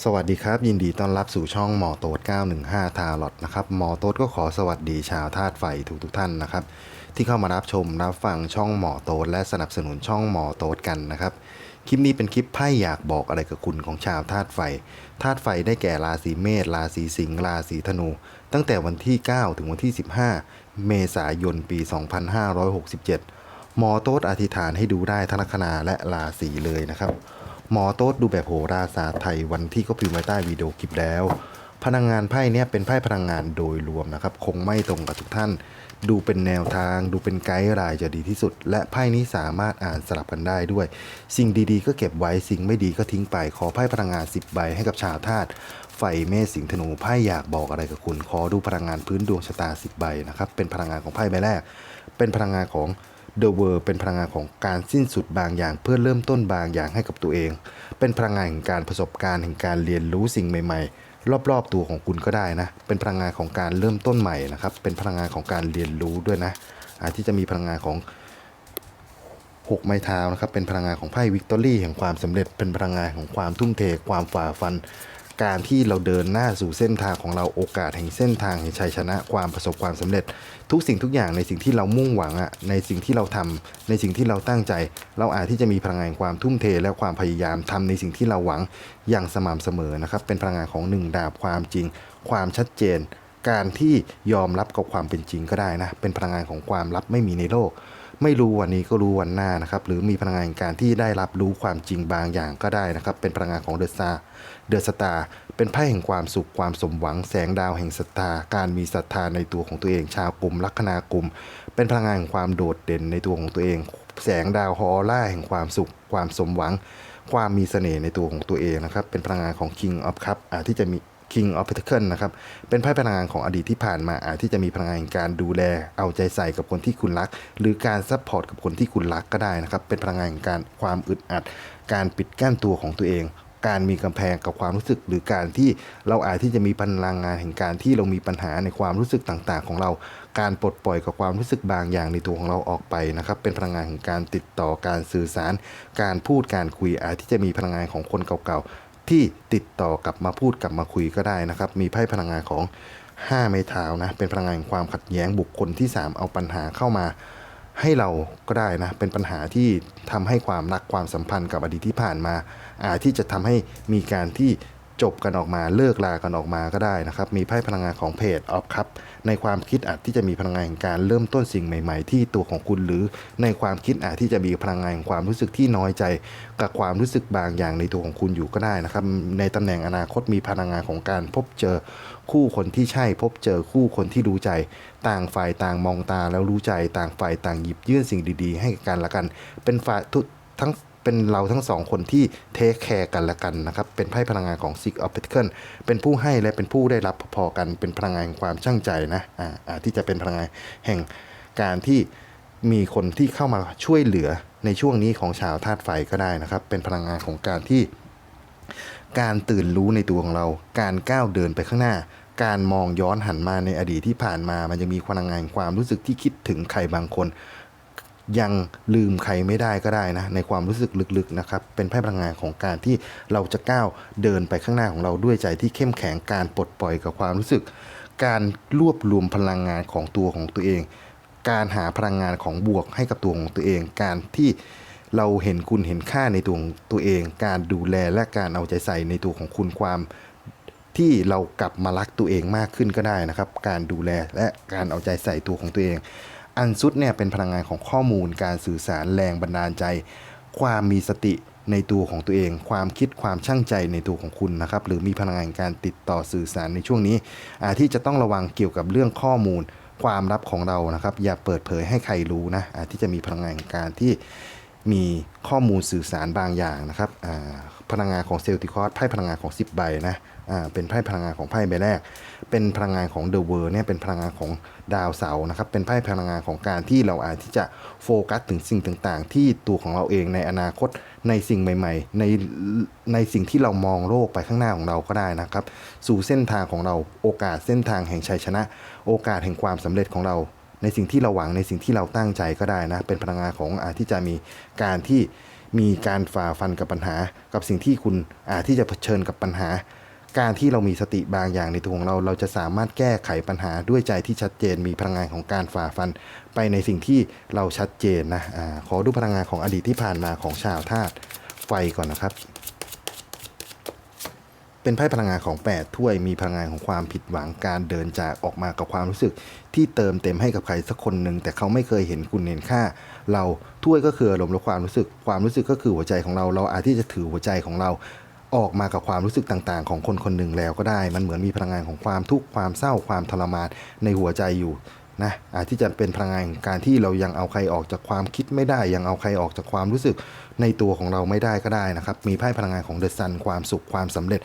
สวัสดีครับ ยินดีต้อนรับสู่ช่องหมอโต๊ด915 ทาร์ลอตนะครับหมอโต๊ดก็ขอสวัสดีชาวธาตุไฟทุกทุกๆท่านนะครับ ที่เข้ามารับชมรับฟังช่องหมอโต๊ดและสนับสนุนช่องหมอโต๊ดกันนะครับ คลิปนี้เป็นคลิปไพ่อยากบอกอะไรกับคุณของชาวธาตุไฟธาตุไฟได้แก่ราศีเมษราศีสิงห์ราศีธนู ตั้งแต่วันที่ 9 ถึงวันที่ 15 เมษายนปี 2567 หมอโต๊ดอธิษฐานให้ดูได้ทั้งลัคนาและราศีเลยนะครับ หมอโต๊ดดูแบบโหราศาสตร์ไทยวันที่ก็พิมพ์ไว้ใต้วิดีโอคลิปแล้ว พลังงานไพ่เนี่ยเป็นไพ่พลังงานโดยรวมนะครับ คงไม่ตรงกับทุกท่าน ดูเป็นแนวทาง ดูเป็นไกด์ไลน์จะดีที่สุด และไพ่นี้สามารถอ่านสลับกันได้ด้วย สิ่งดีๆ ก็เก็บไว้สิ่งไม่ดีก็ทิ้งไปขอไพ่พลังงาน 10 ใบให้กับชาวธาตุไฟเมษสิงห์ธนูไพ่อยากบอกอะไรกับคุณขอดูพลังงานพื้นดวงชะตา 10 ใบนะครับเป็นพลังงานของไพ่ใบแรก เป็นพลังงานของ The World เป็นพลังงานของการสิ้นสุดบางอย่างเพื่อเริ่มต้นบางอย่างให้กับตัวเอง เป็นพลังงานแห่งการประสบการณ์แห่งการเรียนรู้สิ่งใหม่ ๆ รอบๆตัวของคุณก็ได้นะ เป็นพลังงานของการเริ่มต้นใหม่นะครับ เป็นพลังงานของการเรียนรู้ด้วยนะที่จะมีพลังงานของหกไม้เท้านะครับ เป็นพลังงานของไพ่วิกตอรี่แห่งความสำเร็จ เป็นพลังงานของความทุ่มเท ความฝ่าฟัน การที่เราเดินหน้าสู่เส้นทางของเราโอกาสแห่งเส้นทางแห่งชัยชนะความประสบความสำเร็จ ทุกสิ่งทุกอย่างในสิ่งที่เรามุ่งหวังอะในสิ่งที่เราทำในสิ่งที่เราตั้งใจ เราอาจที่จะมีพลังงานความทุ่มเทและความพยายามทำในสิ่งที่เราหวังอย่างสม่ำเสมอนะครับเป็นพลังงานของหนึ่งดาบความจริง ความชัดเจน การที่ยอมรับกับความเป็นจริงก็ได้นะเป็นพลังงานของความลับไม่มีในโลกไม่รู้วันนี้ก็รู้วันหน้านะครับ หรือมีพลังงานการที่ได้รับรู้ความจริงบางอย่างก็ได้นะครับ เป็นพลังงานของเดอะสตา เดอะสตาร์เป็นไพ่แห่งความสุขความสมหวังแสงดาวแห่งศรัทธาการมีศรัทธาในตัวของตัวเอง ชาวกลุ่มลัคนากลุ่มเป็นพลังงานแห่งความโดดเด่นในตัวของตัวเอง แสงดาวฮออร่าแห่งความสุข ความสมหวัง ความมีเสน่ห์ในตัวของตัวเองนะครับเป็นพลังงานของ King of Cup อาที่จะมี King of Pentacle นะครับเป็นไพ่พลังงานของอดีตที่ผ่านมาอาจที่จะมีพลังงานแห่งการดูแล เอาใจใส่กับคนที่คุณรัก หรือการซัพพอร์ตกับคนที่คุณรักก็ได้นะครับเป็นพลังงานแห่งการความอึดอัด การปิดกั้นตัวของตัวเอง การมีกำแพงกับความรู้สึก หรือการที่เราอาจที่จะมีพลังงานแห่งการที่เรามีปัญหาในความรู้สึกต่างๆ ของเรา การปลดปล่อยกับความรู้สึกบางอย่างในตัวของเราออกไปนะครับ เป็นพลังงานแห่งการติดต่อการสื่อสาร การพูดการคุยอาจที่จะมีพลังงานของคนเก่าๆที่ติดต่อกลับมาพูดกลับมาคุยก็ได้นะครับ มีไพ่พลังงานของ5ไม้เท้านะเป็นพลังงานแห่งความขัดแย้งบุคคลที่ 3 เอาปัญหาเข้ามา ให้เราก็ได้นะ เป็นปัญหาที่ทำให้ความรักความสัมพันธ์กับอดีตที่ผ่านมาอาจที่จะทำให้มีการที่จบกันออกมาเลิกลากันออกมาก็ได้นะครับ มีไพ่พลังงานของเพจออฟครับในความคิดอาจที่จะมีพลังงานแห่งการเริ่มต้นสิ่งใหม่ ๆ ที่ตัวของคุณหรือในความคิดอาจที่จะมีพลังงานแห่งความรู้สึกที่น้อยใจ กับความรู้สึกบางอย่างในตัวของคุณอยู่ก็ได้นะครับ ในตำแหน่งอนาคตมีพลังงานของการพบเจอ คู่คนที่ใช่พบเจอคู่คนที่รู้ใจ ต่างฝ่ายต่างมองตาแล้วรู้ใจ ต่างฝ่ายต่างหยิบยื่นสิ่งดีๆ ให้กันละกัน เป็นฝ่ายทุกทั้งเป็นเราทั้งสองคนที่เทคแคร์กันและกันนะครับ เป็นไพ่พลังงานของ Six of Pentacles เป็นผู้ให้และเป็นผู้ได้รับพอๆกัน เป็นพลังงานความช่างใจนะอ่าที่จะเป็นพลังงานแห่งการที่มีคนที่เข้ามาช่วยเหลือในช่วงนี้ของชาวธาตุไฟก็ได้นะครับ เป็นพลังงานของการที่ การตื่นรู้ในตัวของเรา การก้าวเดินไปข้างหน้า การมองย้อนหันมาในอดีตที่ผ่านมา มันจะมีพลังงานความรู้สึกที่คิดถึงใครบางคน ยังลืมใครไม่ได้ก็ได้นะ ในความรู้สึกลึกๆนะครับ เป็นไพ่พลังงานของการที่เราจะก้าวเดินไปข้างหน้าของเราด้วยใจที่เข้มแข็งการปลดปล่อยกับความรู้สึก การรวบรวมพลังงานของตัวของตัวเอง การหาพลังงานของบวกให้กับตัวของตัวเอง การที่เราเห็นคุณเห็นค่าในตัวของตัวเอง การดูแลและการเอาใจใส่ในตัวของคุณความ ที่เรากลับมารักตัวเองมากขึ้นก็ได้นะครับ การดูแลและการเอาใจใส่ตัวของตัวเอง อันสุดเนี่ยเป็นพลังงานของข้อมูล การสื่อสารแรงบันดาลใจ ความมีสติในตัวของตัวเอง ความคิดความช่างใจในตัวของคุณนะครับ หรือมีพลังงานการติดต่อสื่อสารในช่วงนี้ที่จะต้องระวังเกี่ยวกับเรื่องข้อมูล ความลับของเรานะครับ อย่าเปิดเผยให้ใครรู้นะที่จะมีพลังงานการที่มีข้อมูลสื่อสารบางอย่างนะครับพลังงานของเซลติคอสไพ่พลังงานของ 10 ใบนะอ่าเป็นไพ่พลังงานของไพ่ใบแรก เป็นพลังงานของเดอะเวิร์เนี่ยเป็นพลังงานของดาวเสาร์นะครับเป็นไพ่พลังงานของการที่เราอาจที่จะโฟกัสถึงสิ่งต่างๆ ที่ตัวของเราเองในอนาคตในสิ่งใหม่ ๆ ในในสิ่งที่เรามองโลกไปข้างหน้าของเราก็ได้นะครับ สู่เส้นทางของเราโอกาสเส้นทางแห่งชัยชนะ โอกาสแห่งความสำเร็จของเรา ในสิ่งที่เราหวังในสิ่งที่เราตั้งใจก็ได้นะเป็นพลังงานของอาจที่จะมีการที่มีการฝ่าฟันกับปัญหา กับสิ่งที่คุณอาจที่จะเผชิญกับปัญหา การที่เรามีสติบางอย่างในตัวของเรา เราจะสามารถแก้ไขปัญหาด้วยใจที่ชัดเจน มีพลังงานของการฝ่าฟัน ไปในสิ่งที่เราชัดเจนนะอขอดูพลังงานของอดีตที่ผ่านมาของชาวธาตุไฟก่อนนะครับ เป็นไพ่พลังงานของ 8 ถ้วย มีพลังงานของความผิดหวังการเดินจากออกมากับความรู้สึก ที่เติมเต็มให้กับใครสักคนหนึ่งแต่เขาไม่เคยเห็นคุณเห็นค่า เราถ้วยก็คืออารมณ์และความรู้สึก ความรู้สึกก็คือหัวใจของเรา เราอาจที่จะถือหัวใจของเรา ออกมากับความรู้สึกต่างๆ ของคนคนหนึ่งแล้วก็ได้ มันเหมือนมีพลังงานของความทุกข์ความเศร้าความทรมานในหัวใจอยู่นะอาจที่จะเป็นพลังงานการที่เรายังเอาใครออกจากความคิดไม่ได้ ยังเอาใครออกจากความรู้สึกในตัวของเราไม่ได้ก็ได้นะครับ มีไพ่พลังงานของเดอะซันความสุขความสำเร็จ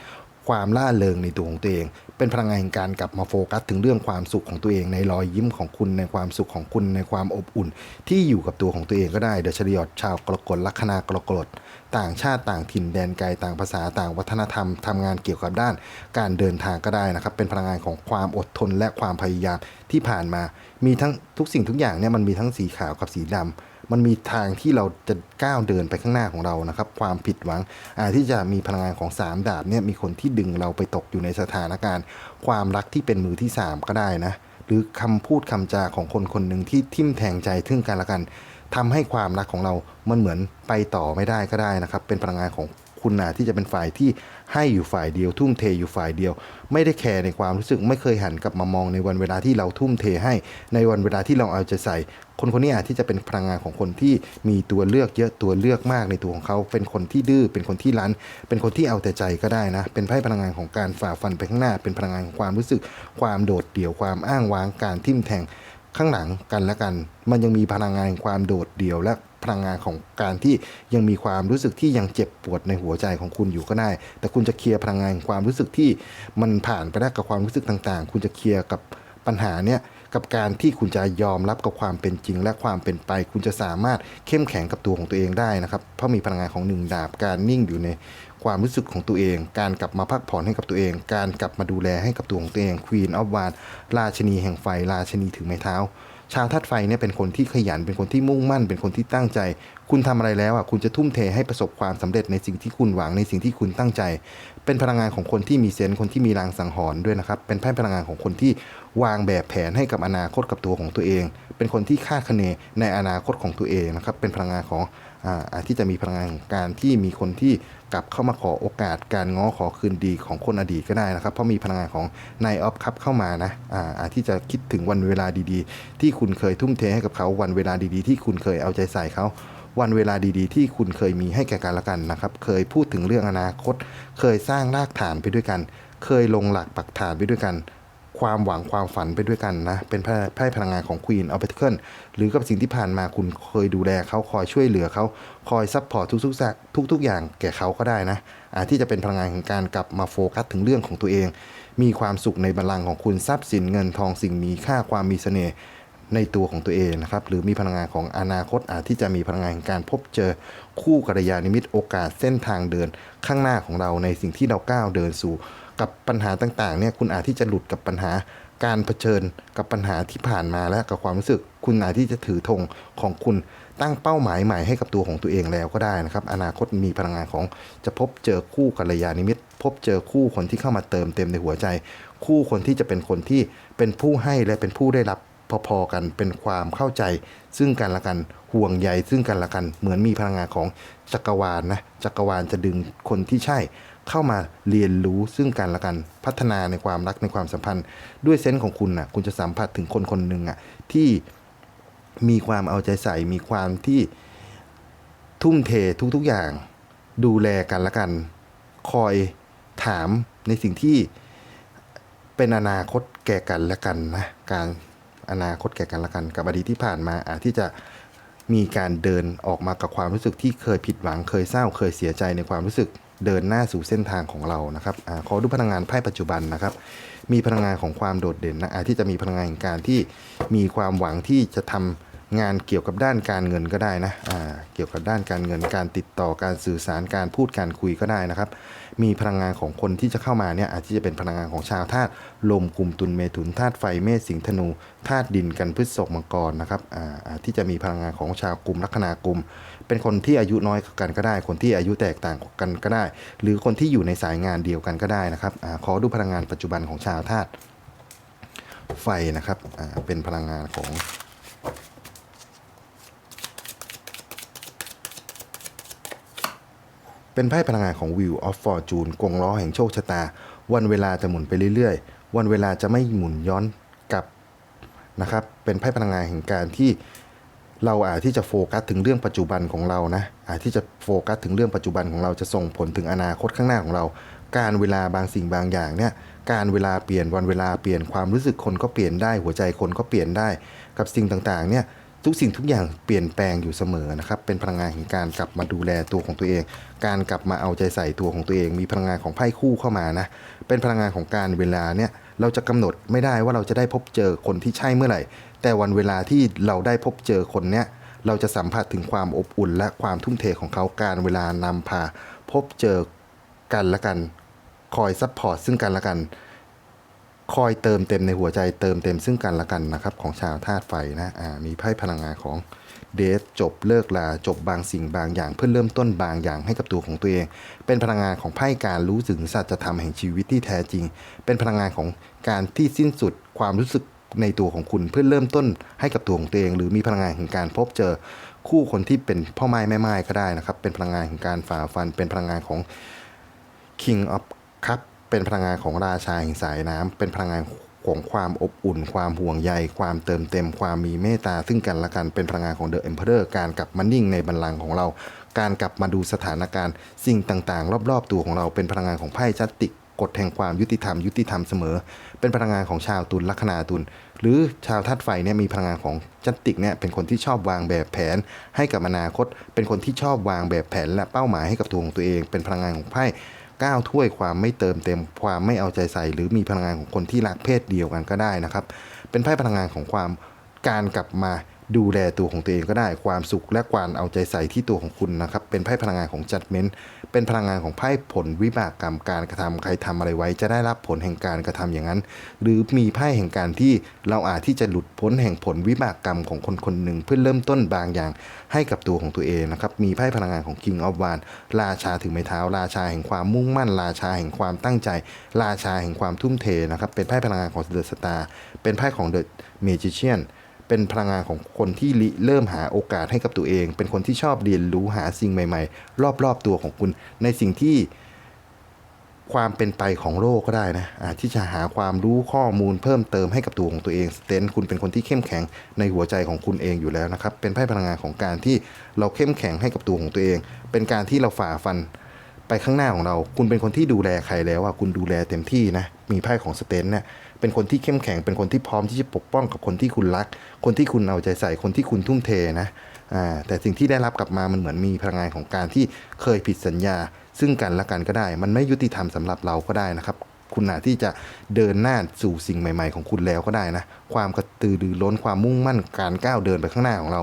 ความล่าเริงในตัวของตัวเอง เป็นพลังงานแห่งการกลับมาโฟกัสถึงเรื่องความสุขของตัวเองในรอยยิ้มของคุณในความสุขของคุณในความอบอุ่น ที่อยู่กับตัวของตัวเองก็ได้เดชริยอดชาวกรกฎลัคนากรกฎต่างชาติต่างถิ่นแดนไกลต่างภาษาต่างวัฒนธรรมทำงานเกี่ยวกับด้าน การเดินทางก็ได้นะครับ เป็นพลังงานของความอดทนและความพยายามที่ผ่านมา มีทั้งทุกสิ่งทุกอย่างเนี่ยมันมีทั้งสีขาวกับสีดำ มันมีทางที่เราจะก้าวเดินไปข้างหน้าของเรานะครับ ความผิดหวังอาจที่จะมีพลังงานของ 3 ดาบเนี่ยมีคนที่ดึงเราไปตกอยู่ในสถานการณ์ ความรักที่เป็นมือที่ 3 ก็ได้นะ หรือคำพูดคำจาของคนคนหนึ่งที่ทิ่มแทงใจทึ่งกันละกันทำให้ความรักของเรามันเหมือนไปต่อไม่ได้ก็ได้นะครับ เป็นพลังงานของคุณนาที่จะเป็นฝ่ายที่ ให้อยู่ฝ่ายเดียว ทุ่มเทอยู่ฝ่ายเดียว ไม่ได้แคร์ในความรู้สึกไม่เคยหันกลับมามองในวันเวลาที่เราทุ่มเทให้ในวันเวลาที่เราเอาใจใส่ คนคนนี้อาจที่จะเป็นพลังงานของคนที่มีตัวเลือกเยอะตัวเลือกมากในตัวของเขา เป็นคนที่ดื้อเป็นคนที่รั้น เป็นคนที่เอาแต่ใจก็ได้นะ เป็นไพ่พลังงานของการฝ่าฟันไปข้างหน้า เป็นพลังงานของความรู้สึก ความโดดเดี่ยวความอ้างว้างการทิ่มแทงข้างหลังกันและกัน มันยังมีพลังงานความโดดเดี่ยวและ พลังงานของการที่ยังมีความรู้สึกที่ยังเจ็บปวดในหัวใจของคุณอยู่ก็ได้ แต่คุณจะเคลียร์พลังงานความรู้สึกที่มันผ่านไปได้กับความรู้สึกต่างๆ คุณจะเคลียร์กับปัญหาเนี่ยกับการที่คุณจะยอมรับกับความเป็นจริงและความเป็นไป คุณจะสามารถเข้มแข็งกับตัวของตัวเองได้นะครับ เพราะมีพลังงานของหนึ่งดาบการนิ่งอยู่ในความรู้สึกของตัวเอง การกลับมาพักผ่อนให้กับตัวเอง การกลับมาดูแลให้กับตัวของตัวเอง Queen of w a n d ราชินีแห่งไฟราชินีถือไม้เท้า ชาวธาตุไฟเนี่ยเป็นคนที่ขยันเป็นคนที่มุ่งมั่น เป็นคนที่ตั้งใจ คุณทำอะไรแล้วอะคุณจะทุ่มเทให้ประสบความสำเร็จในสิ่งที่คุณหวังในสิ่งที่คุณตั้งใจ เป็นพลังงานของคนที่มีเซนส์คนที่มีรางสังหรณ์ด้วยนะครับเป็นพ่พลังงานของคนที่วางแบบแผนให้กับอนาคตกับตัวของตัวเอง เป็นคนที่คาดคะเนในอนาคตของตัวเองนะครับเป็นพลังงานของ ที่จะมีพลังงานของการที่มีคนที่กลับเข้ามาขอโอกาสการง้อขอคืนดีของคนอดีตก็ได้นะครับ เพราะมีพลังงานของนายออฟคับเข้ามานะอ่าจที่จะคิดถึงวันเวลาดีๆ ที่คุณเคยทุ่มเทให้กับเขาวันเวลาดีๆ ที่คุณเคยเอาใจใส่เขาวันเวลาดีๆ ที่คุณเคยมีให้แก่กันและกันนะครับ เคยพูดถึงเรื่องอนาคต เคยสร้างรากฐานไปด้วยกัน เคยลงหลักปักฐานไปด้วยกัน ความหวังความฝันไปด้วยกันนะ เป็นไพ่พลังงานของ Queen of Pentacles หรือกับสิ่งที่ผ่านมาคุณเคยดูแลเขาคอยช่วยเหลือเขาคอยซัพพอร์ตทุกๆสักทุกๆอย่างแก่เขาก็ได้นะอาจที่จะเป็นพลังงานของการกลับมาโฟกัสถึงเรื่องของตัวเอง มีความสุขในบัลลังก์ของคุณทรัพย์สินเงินทองสิ่งมีค่าความมีเสน่ห์ในตัวของตัวเองนะครับหรือมีพลังงานของอนาคตอาจที่จะมีพลังงานแห่งการพบเจอคู่กัลยาณมิตรโอกาสเส้นทางเดินข้างหน้าของเราในสิ่งที่เราก้าวเดินสู่ กับปัญหาต่างๆเนี่ยคุณอาจที่จะหลุดกับปัญหาการเผชิญกับปัญหาที่ผ่านมาและกับความรู้สึก คุณอาจที่จะถือธงของคุณตั้งเป้าหมายใหม่ให้กับตัวของตัวเองแล้วก็ได้นะครับ อนาคตมีพลังงานของจะพบเจอคู่กัลยาณมิตรพบเจอคู่คนที่เข้ามาเติมเต็มในหัวใจ คู่คนที่จะเป็นคนที่เป็นผู้ให้และเป็นผู้ได้รับพอๆกันเป็นความเข้าใจ ซึ่งกันและกันห่วงใยซึ่งกันและกันเหมือนมีพลังงานของจักรวาลนะจักรวาลจะดึงคนที่ใช่ เข้ามาเรียนรู้ซึ่งกันและกันพัฒนาในความรักในความสัมพันธ์ ด้วยเซนส์ของคุณนะ่ะคุณจะสัมผัสถึงคนคนหนึ่งอะที่มีความเอาใจใส่มีความที่ทุ่มเททุกๆอย่าง ดูแลกันและกัน คอยถามในสิ่งที่เป็นอนาคตแก่กันและกันนะการอนาคตแก่กันและกัน กับอดีตที่ผ่านมาอาจที่จะมีการเดินออกมากับความรู้สึกที่เคยผิดหวังเคยเศร้าเคยเสียใจในความรู้สึก เดินหน้าสู่เส้นทางของเรานะครับอขอดูพลังงานไพ่ปัจจุบันนะครับ มีพลังงานของความโดดเด่นนะที่จะมีพลังงานแห่งการที่มีความหวังที่จะทงานเกี่ยวกับด้านการเงินก็ได้นะเกี่ยวกับด้านการเงินการติดต่อการสื่อสารการพูดการคุยก็ได้นะครับ มีพลังงานของคนที่จะเข้ามาเนี่ยอาจจะเป็นพลังงานของชาวธาตุลมกลุ่มตุลเมถุนธาตุไฟเมษสิงธนูธาตุดินกันพฤษภมังกรนะครับอ่าที่จะมีพลังงานของชาวกลุ่มลัคนากลุ่ม เป็นคนที่อายุน้อยกันก็ได้ คนที่อายุแตกต่างกันก็ได้ หรือคนที่อยู่ในสายงานเดียวกันก็ได้นะครับอาขอดูพลังงานปัจจุบันของชาวธาตุไฟนะครับอ่าเป็นพลังงานของ เป็นไพ่พลังงานของ Wheel of Fortune กงล้อแห่งโชคชะตา วันเวลาจะหมุนไปเรื่อยๆ วันเวลาจะไม่หมุนย้อนกลับนะครับ เป็นไพ่พลังงานแห่งการที่เราอาจที่จะโฟกัสถึงเรื่องปัจจุบันของเรานะ อาจที่จะโฟกัสถึงเรื่องปัจจุบันของเราจะส่งผลถึงอนาคตข้างหน้าของเรา การเวลาบางสิ่งบางอย่างเนี่ย การเวลาเปลี่ยนวันเวลาเปลี่ยนความรู้สึกคนก็เปลี่ยนได้หัวใจคนก็เปลี่ยนได้ กับสิ่งต่างๆเนี่ย ทุกสิ่งทุกอย่างเปลี่ยนแปลงอยู่เสมอนะครับเป็นพลังงานแห่งการกลับมาดูแลตัวของตัวเอง การกลับมาเอาใจใส่ตัวของตัวเอง มีพลังงานของไพ่คู่เข้ามานะเป็นพลังงานของการเวลาเนี่ยเราจะกำหนดไม่ได้ว่าเราจะได้พบเจอคนที่ใช่เมื่อไหร่ แต่วันเวลาที่เราได้พบเจอคนเนี้ยเราจะสัมผัสถึงความอบอุ่น และความทุ่มเทของเขาการเวลานำพา พบเจอกันและกัน คอยซัพพอร์ตซึ่งกันและกัน คอยเติมเต็มในหัวใจเติมเต็มซึ่งกันและกันนะครับของชาวธาตุไฟนะอ่ามีไพ่พลังงานของเดทจบเลิกลาจบบางสิ่งบางอย่างเพื่อเริ่มต้นบางอย่างให้กับตัวของตัวเอง เป็นพลังงานของไพ่การรู้ถึงสัจธรรมแห่งชีวิตที่แท้จริง เป็นพลังงานของการที่สิ้นสุดความรู้สึกในตัวของคุณเพื่อเริ่มต้นให้กับตัวของตัวเอง หรือมีพลังงานแห่งการพบเจอคู่คนที่เป็นพ่อไม้แม่ไม้ก็ได้นะครับ เป็นพลังงานแห่งการฝ่าฟัน เป็นพลังงานของ King of Cup เป็นพลังงานของราชาแห่งสายน้ำเป็นพลังงานของความอบอุ่น ความห่วงใย ความเติมเต็ม ความมีเมตตาซึ่งกันและกัน เป็นพลังงานของ The Emperor การกลับมานิ่งในบัลลังก์ของเรา การกลับมาดูสถานการณ์ สิ่งต่างๆ รอบๆ ตัวของเรา เป็นพลังงานของไพ่จัตติกกฎแห่งความยุติธรรมยุติธรรมเสมอ เป็นพลังงานของชาวตุลลัคนาตุลหรือชาวธาตุไฟเนี่ยมีพลังงานของจัตติกเนี่ยเป็นคนที่ชอบวางแบบแผน ให้กับอนาคต เป็นคนที่ชอบวางแบบแผนและเป้าหมายให้กับตัวของตัวเอง เป็นพลังงานของไพ่ ก้าถ้วยความไม่เติมเต็มความไม่เอาใจใส่ หรือมีพลังงานของคนที่รักเพศเดียวกันก็ได้นะครับ เป็นไพ่พลังงานของความการกลับมา ดูแลตัวของตัวเองก็ได้ความสุขและความเอาใจใส่ที่ตัวของคุณนะครับ เป็นไพ่พลังงานของจัดเมนต์เป็นพลังงานของไพ่ผลวิบากกรรมการกระทำใครทำอะไรไว้ จะได้รับผลแห่งการกระทำอย่างนั้น หรือมีไพ่แห่งการที่เราอาจที่จะหลุดพ้นแห่งผลวิบากกรรมของคนคนหนึ่งเพื่อเริ่มต้นบางอย่างให้กับตัวของตัวเองนะครับมีไพ่พลังงานของ King of w a n ราชาถึงไม้เท้า ราชาแห่งความมุ่งมั่น ราชาแห่งความตั้งใจ ราชาแห่งความทุ่มเทนะครับเป็นไพ่พลังงานของเดอะสตาร์เป็นไพ่ของ The Magician เเป็นพลังงานของคนที่ริเริ่มหาโอกาสให้กับตัวเอง เป็นคนที่ชอบเรียนรู้หาสิ่งใหม่ ๆ รอบๆตัวของคุณ ในสิ่งที่ความเป็นไปของโลกก็ได้นะอาที่จะหาความรู้ข้อมูลเพิ่มเติมให้กับตัวของตัวเองสเตนคุณเป็นคนที่เข้มแข็งในหัวใจของคุณเองอยู่แล้วนะครับ เป็นไพ่พลังงานของการที่เราเข้มแข็งให้กับตัวของตัวเอง เป็นการที่เราฝ่าฟันไปข้างหน้าของเรา คุณเป็นคนที่ดูแลใครแล้วอะคุณดูแลเต็มที่นะ มีไพ่ของสเตนเนี่ย เป็นคนที่เข้มแข็ง เป็นคนที่พร้อมที่จะปกป้องกับคนที่คุณรัก คนที่คุณเอาใจใส่ คนที่คุณทุ่มเทนะแต่สิ่งที่ได้รับกลับมามันเหมือนมีพลังงานของการที่เคยผิดสัญญา ซึ่งกันและกันก็ได้ มันไม่ยุติธรรมสำหรับเราก็ได้นะครับ คุณอาจที่จะเดินหน้าสู่สิ่งใหม่ ๆ ของคุณแล้วก็ได้นะ ความกระตือรือร้นความมุ่งมั่นการก้าวเดินไปข้างหน้าของเรา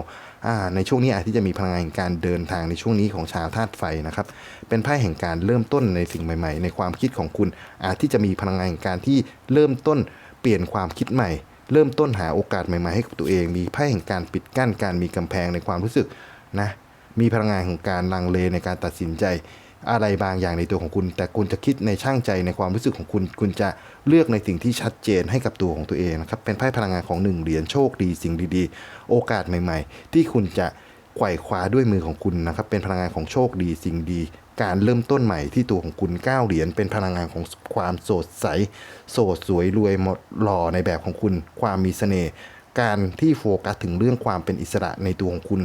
ในช่วงนี้อาจที่จะมีพลังงานการเดินทางในช่วงนี้ของชาวธาตุไฟนะครับ เป็นไพ่แห่งการเริ่มต้นในสิ่งใหม่ ๆ ในความคิดของคุณ อาจที่จะมีพลังงานการที่เริ่มต้นเปลี่ยนความคิดใหม่ เริ่มต้นหาโอกาสใหม่ๆให้กับตัวเอง มีไพ่แห่งการปิดกั้นการมีกำแพงในความรู้สึกนะ มีพลังงานของการลังเลในการตัดสินใจ อะไรบางอย่างในตัวของคุณ แต่คุณจะคิดในช่างใจในความรู้สึกของคุณ คุณจะเลือกในสิ่งที่ชัดเจนให้กับตัวของตัวเองนะครับ เป็นไพ่พลังงานของหนึ่งเหรียญโชคดีสิ่งดีๆ โอกาสใหม่ ๆ ที่คุณจะไขว่คว้าด้วยมือของคุณนะครับ เป็นพลังงานของโชคดีสิ่งดี การเริ่มต้นใหม่ที่ตัวของคุณก้าวเหรียญเป็นพลังงานของความโสดใส โสดสวยรวยหมดหล่อในแบบของคุณ ความมีเสน่ห์การที่โฟกัสถึงเรื่องความเป็นอิสระในตัวของคุณ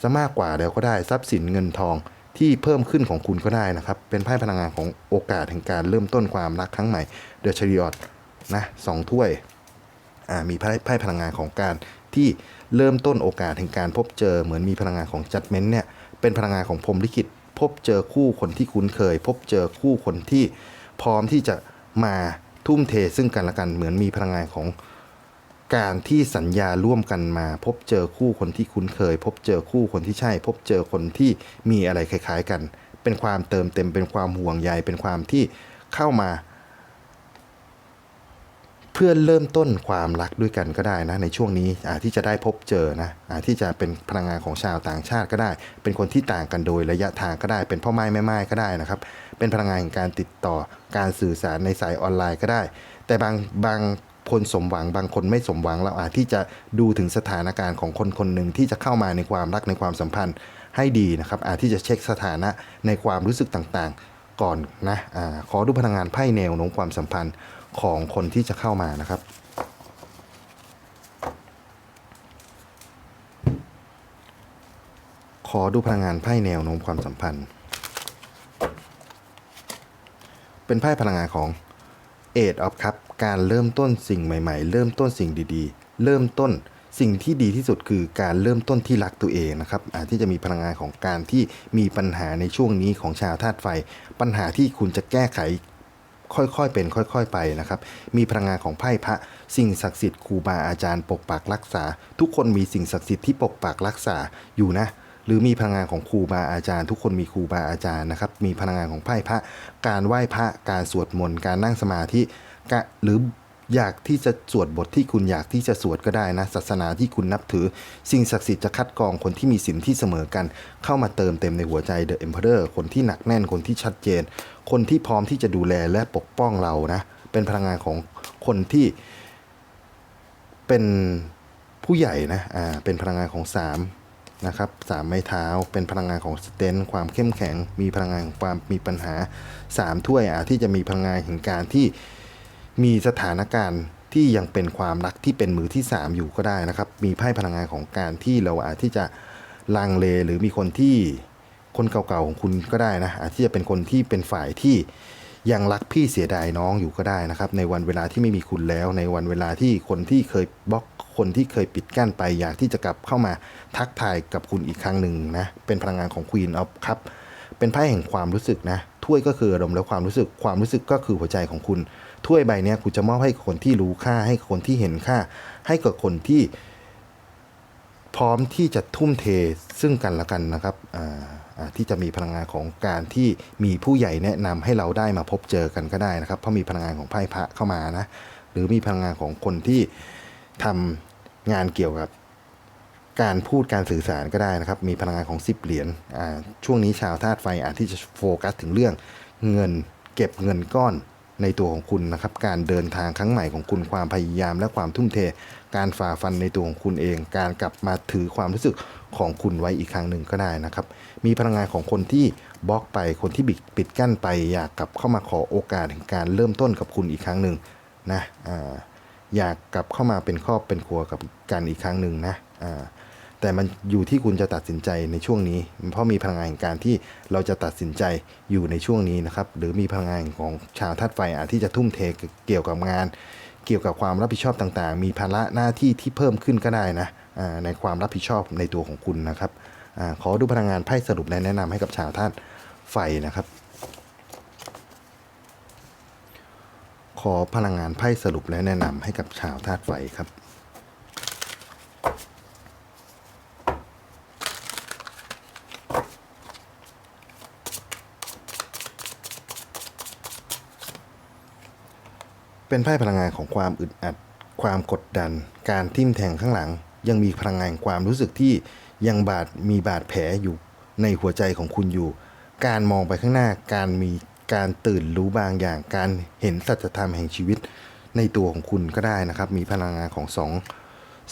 จะมากกว่าแล้วก็ได้ทรัพย์สินเงินทอง ที่เพิ่มขึ้นของคุณก็ได้นะครับ เป็นไพ่พลังงานของโอกาสแห่งการเริ่มต้นความรักครั้งใหม่เดอะชริออตนะสองถ้วยอ่ามีไพ่ไพ่พลังงานของการที่เริ่มต้นโอกาสแห่งการพบเจอเหมือนมีพลังงานของจัดเมนต์เนี่ยเป็นพลังงานของพรมลิขิตพบเจอคู่คนที่คุ้นเคย พบเจอคู่คนที่พร้อมที่จะมาทุ่มเทซึ่งกันและกันเหมือนมีพลังงานของ การที่สัญญาร่วมกันมา พบเจอคู่คนที่คุ้นเคย พบเจอคู่คนที่ใช่ พบเจอคนที่มีอะไรคล้าย ๆ กัน เป็นความเติมเต็มเป็นความห่วงใยเป็นความที่เข้ามา เพื่อเริ่มต้นความรักด้วยกันก็ได้นะ ในช่วงนี้อาที่จะได้พบเจอนะอาที่จะเป็นพลังงานของชาวต่างชาติก็ได้ เป็นคนที่ต่างกันโดยระยะทางก็ได้ เป็นพ่อไม้แม่ไม้ก็ได้นะครับ เป็นพลังงานการติดต่อการสื่อสารในสายออนไลน์ก็ได้ แต่บางบาง คนสมหวังบางคนไม่สมหวังเราอาจที่จะดูถึงสถานการณ์ของคนคนหนึ่งที่จะเข้ามาในความรักในความสัมพันธ์ให้ดีนะครับ อาจที่จะเช็คสถานะในความรู้สึกต่างๆ ก่อนนะอขอดูพลังงานไพ่แนวโน้มความสัมพันธ์ของคนที่จะเข้ามานะครับขอดูพลังงานไพ่แนวโน้มความสัมพันธ์ เป็นไพ่พลังงานของ Eight of Cup การเริ่มต้นสิ่งใหม่ ๆ เริ่มต้นสิ่งดีๆ เริ่มต้นสิ่งที่ดีที่สุดคือการเริ่มต้นที่รักตัวเองนะครับอาจที่จะมีพลังงานของการที่มีปัญหาในช่วงนี้ของชาวธาตุไฟ ปัญหาที่คุณจะแก้ไขค่อยๆเป็นค่อยๆไปนะครับ มีพลังงานของไพ่พระ สิ่งศักดิ์สิทธิ์ครูบาอาจารย์ปกปักรักษา ทุกคนมีสิ่งศักดิ์สิทธิ์ที่ปกปักรักษาอยู่นะ หรือมีพลังงานของครูบาอาจารย์ ทุกคนมีครูบาอาจารย์นะครับ มีพลังงานของไพ่พระ การไหว้พระ การสวดมนต์ การนั่งสมาธิหรืออยากที่จะสวดบทที่คุณอยากที่จะสวดก็ได้นะศาสนาที่คุณนับถือ สิ่งศักดิ์สิทธิ์จะคัดกรองคนที่มีศีลที่เสมอกัน เข้ามาเติมเต็มในหัวใจ The Emperor คนที่หนักแน่นคนที่ชัดเจน คนที่พร้อมที่จะดูแลและปกป้องเรานะ เป็นพลังงานของคนที่เป็นผู้ใหญ่นะอ่าเป็นพลังงานของ 3 นะครับสามไม้เท้าเป็นพลังงานของสเตนความเข้มแข็ง มีพลังงานของความมีปัญหา 3 ถ้วยอาที่จะมีพลังงานแห่งการที่มีสถานการณ์ที่ยังเป็นความรักที่เป็นมือที่ 3 อยู่ก็ได้นะครับ มีไพ่พลังงานของการที่เราอาจที่จะลังเลหรือมีคนที่คนเก่าๆของคุณก็ได้นะอาจที่จะเป็นคนที่เป็นฝ่ายที่ ยังรักพี่เสียดายน้องอยู่ก็ได้นะครับ ในวันเวลาที่ไม่มีคุณแล้ว ในวันเวลาที่คนที่เคยบล็อกคนที่เคยปิดกั้นไปอยากที่จะกลับเข้ามาทักทายกับคุณอีกครั้งหนึ่งนะ เป็นพลังงานของ Queen of Cup เป็นไพ่แห่งความรู้สึกนะ ถ้วยก็คืออารมณ์และความรู้สึก ความรู้สึกก็คือหัวใจของคุณ ถ้วยใบนี้คุณจะมอบให้คนที่รู้ค่า ให้คนที่เห็นค่า ให้กับคนที่พร้อมที่จะทุ่มเทซึ่งกันและกันนะครับอ่า ที่จะมีพลังงานของการที่มีผู้ใหญ่แนะนำให้เราได้มาพบเจอกันก็ได้นะครับ เพราะมีพลังงานของไพ่พระเข้ามานะหรือมีพลังงานของคนที่ทำงานเกี่ยวกับการพูดการสื่อสารก็ได้นะครับ มีพลังงานของสิบเหรียญช่วงนี้ชาวธาตุไฟอาจที่จะโฟกัสถึงเรื่องเงิน เก็บเงินก้อน ในตัวของคุณนะครับ การเดินทางครั้งใหม่ของคุณความพยายาม และความทุ่มเท การฝ่าฟันในตัวของคุณเอง การกลับมาถือความรู้สึกของคุณไว้อีกครั้งหนึ่งก็ได้นะครับ มีพลังงานของคนที่บล็อกไปคนที่บิดปิดกั้นไปอยากกลับเข้ามาขอโอกาสแห่งการเริ่มต้นกับคุณอีกครั้งหนึ่งนะออยากกลับเข้ามาเป็นครอบเป็นครัวกับกันอีกครั้งหนึ่งนะอ แต่มันอยู่ที่คุณจะตัดสินใจในช่วงนี้ เพราะมีพลังงานแห่งการที่เราจะตัดสินใจอยู่ในช่วงนี้นะครับ หรือมีพลังงานของชาวธาตุไฟอาจที่จะทุ่มเทเกี่ยวกับงาน เกี่ยวกับความรับผิดชอบต่างๆ มีภาระหน้าที่ที่เพิ่มขึ้นก็ได้นะในความรับผิดชอบในตัวของคุณนะครับอขอดูพลังงานไพ่สรุปและแนะนำให้กับชาวธาตุไฟนะครับ ขอพลังงานไพ่สรุปและแนะนำให้กับชาวธาตุไฟครับ เป็นไพ่พลังงานของความอึดอัด ความกดดัน การทิ่มแทงข้างหลัง ยังมีพลังงานความรู้สึกที่ยังบาดมีบาดแผลอยู่ในหัวใจของคุณอยู่ การมองไปข้างหน้า การมีการตื่นรู้บางอย่าง การเห็นสัจธรรมแห่งชีวิตในตัวของคุณก็ได้นะครับ มีพลังงานของสอง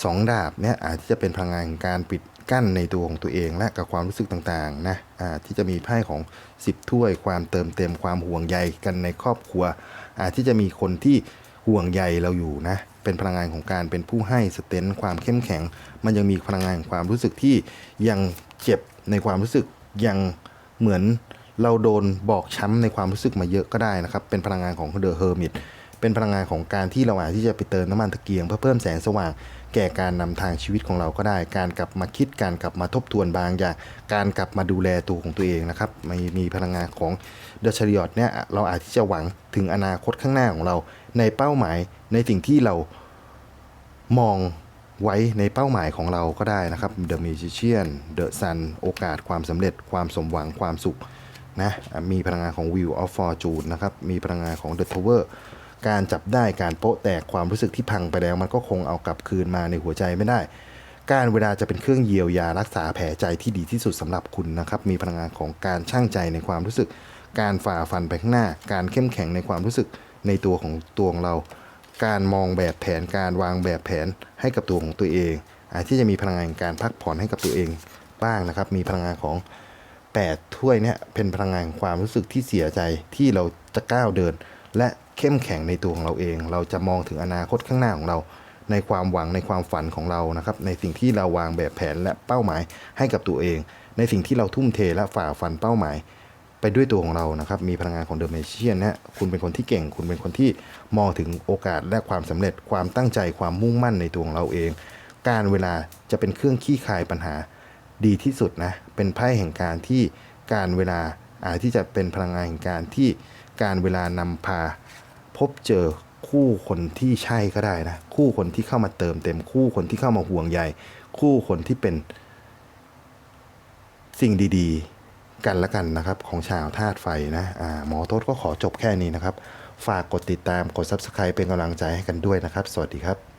สองดาบเนี่ยอาจจะเป็นพลังงานของการปิด กั้นในตัวของตัวเองและกับความรู้สึกต่างๆนะที่จะมีไพ่ของ 10 ถ้วย ความเติมเต็มความห่วงใยกันในครอบครัวที่จะมีคนที่ห่วงใยเราอยู่นะเป็นพลังงานของการเป็นผู้ให้สเตนความเข้มแข็ง มันยังมีพลังงานความรู้สึกที่ยังเจ็บในความรู้สึกยังเหมือนเราโดนบอกช้ำในความรู้สึกมาเยอะก็ได้นะครับ เป็นพลังงานของเดอะเฮอร์มิตเป็นพลังงานของการที่เราอาจที่จะไปเติมน้ำมันตะเกียงเพื่อเพิ่มแสงสว่าง แก่การนำทางชีวิตของเราก็ได้ การกลับมาคิดการกลับมาทบทวนบางอย่าง การกลับมาดูแลตัวของตัวเองนะครับมีมีพลังงานของเดอะชริอตเนี่ยเราอาจที่จะหวังถึงอนาคตข้างหน้าของเรา ในเป้าหมายในสิ่งที่เรามองไว้ในเป้าหมายของเราก็ได้นะครับ The Magician The Sun โอกาสความสำเร็จความสมหวังความสุขนะอะมีพลังงานของ Wheel of Fortune นะครับ มีพลังงานของ The Tower การจับได้การโปะแตกความรู้สึกที่พังไปแล้ว มันก็คงเอากลับคืนมาในหัวใจไม่ได้ การเวลาจะเป็นเครื่องเยียวยารักษาแผลใจที่ดีที่สุดสำหรับคุณนะครับมีพลังงานของการช่างใจในความรู้สึก การฝ่าฟันไปข้างหน้า การเข้มแข็งในความรู้สึกในตัวของตัวของเรา การมองแบบแผนการวางแบบแผนให้กับตัวของตัวเองอาจที่จะมีพลังงานการพักผ่อนให้กับตัวเองบ้างนะครับ มีพลังงานของ 8 ถ้วยเนี่ยเป็นพลังงานความรู้สึกที่เสียใจที่เราจะก้าวเดิน และเข้มแข็งในตัวของเราเอง เราจะมองถึงอนาคตข้างหน้าของเรา ในความหวังในความฝันของเรานะครับ ในสิ่งที่เราวางแบบแผนและเป้าหมายให้กับตัวเอง ในสิ่งที่เราทุ่มเทและฝ่าฟันเป้าหมาย ไปด้วยตัวของเรานะครับ มีพลังงานของเดอะเมเชียนนะคุณเป็นคนที่เก่ง คุณเป็นคนที่มองถึงโอกาสและความสำเร็จ ความตั้งใจ ความมุ่งมั่นในตัวของเราเอง การเวลาจะเป็นเครื่องขี้คายปัญหาดีที่สุดนะ เป็นไพ่แห่งการที่การเวลาอาจที่จะเป็นพลังงานแห่งการที่ การเวลานำพา พบเจอคู่คนที่ใช่ก็ได้นะ คู่คนที่เข้ามาเติมเต็มคู่คนที่เข้ามาห่วงใยคู่คนที่เป็น สิ่งดีๆ กันละกันนะครับ ของชาวธาตุไฟนะอ่าหมอโต๊ดก็ขอจบแค่นี้นะครับ ฝากกดติดตามกด Subscribe เป็นกำลังใจให้กันด้วยนะครับ สวัสดีครับ